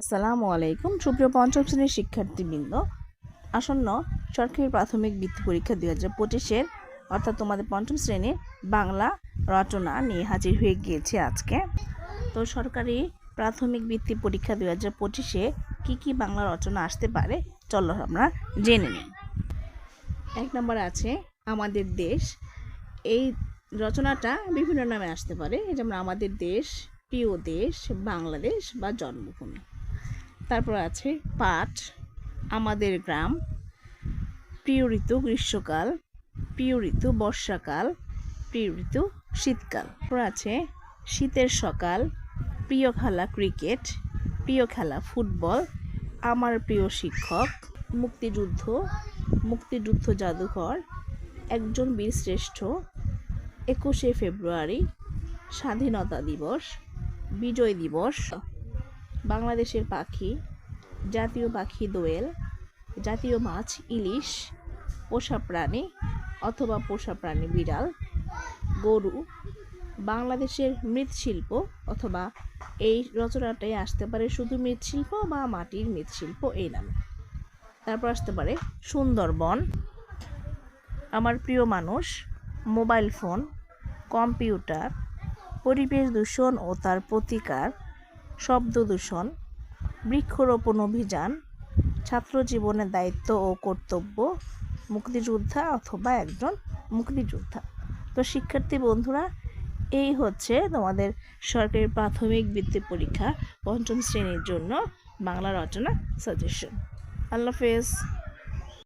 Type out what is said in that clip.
আসসালামু আলাইকুম। সুপ্রিয় পঞ্চম শ্রেণির শিক্ষার্থীবৃন্দ, আসন্ন সরকারি প্রাথমিক বৃত্তি পরীক্ষা দুই হাজার পঁচিশের, অর্থাৎ তোমাদের পঞ্চম শ্রেণির বাংলা রচনা নিয়ে হাজির হয়ে গিয়েছে আজকে। তো সরকারি প্রাথমিক বৃত্তি পরীক্ষা দুই হাজার পঁচিশে কী কী বাংলা রচনা আসতে পারে, চলো আমরা জেনে নিই। এক নম্বর আছে, আমাদের দেশ। এই রচনাটা বিভিন্ন নামে আসতে পারে, যেমন আমাদের দেশ, প্রিয় দেশ, বাংলাদেশ বা জন্মভূমি। তারপর আছে পাট, আমাদের গ্রাম, প্রিয় ঋতু গ্রীষ্মকাল, প্রিয় ঋতু বর্ষাকাল, প্রিয় ঋতু শীতকাল। তারপর আছে শীতের সকাল, প্রিয় খেলা ক্রিকেট, প্রিয় খেলা ফুটবল, আমার প্রিয় শিক্ষক, মুক্তিযুদ্ধ মুক্তিযুদ্ধ জাদুঘর, একজন বীরশ্রেষ্ঠ একুশে ফেব্রুয়ারি, স্বাধীনতা দিবস, বিজয় দিবস। বাংলাদেশের পাখি, জাতীয় পাখি দোয়েল, জাতীয় মাছ ইলিশ, পোষা প্রাণী অথবা পোষা প্রাণী বিড়াল, গরু, বাংলাদেশের মৃৎশিল্প অথবা এই রচনাটাই আসতে পারে শুধু মৃৎশিল্প বা মাটির মৃৎশিল্প এই নামে। তারপর আসতে পারে সুন্দরবন। আমার প্রিয় মানুষ, মোবাইল ফোন, কম্পিউটার, পরিবেশ দূষণ ও তার প্রতিকার শব্দ দূষণ বৃক্ষরোপণ অভিযান ছাত্র জীবনের দায়িত্ব ও কর্তব্য, মুক্তিযোদ্ধা অথবা একজন মুক্তিযোদ্ধা। তো শিক্ষার্থী বন্ধুরা, এই হচ্ছে তোমাদের সরকারি প্রাথমিক বৃত্তি পরীক্ষা পঞ্চম শ্রেণির জন্য বাংলা রচনা সাজেশন আল্লাহ হাফেজ।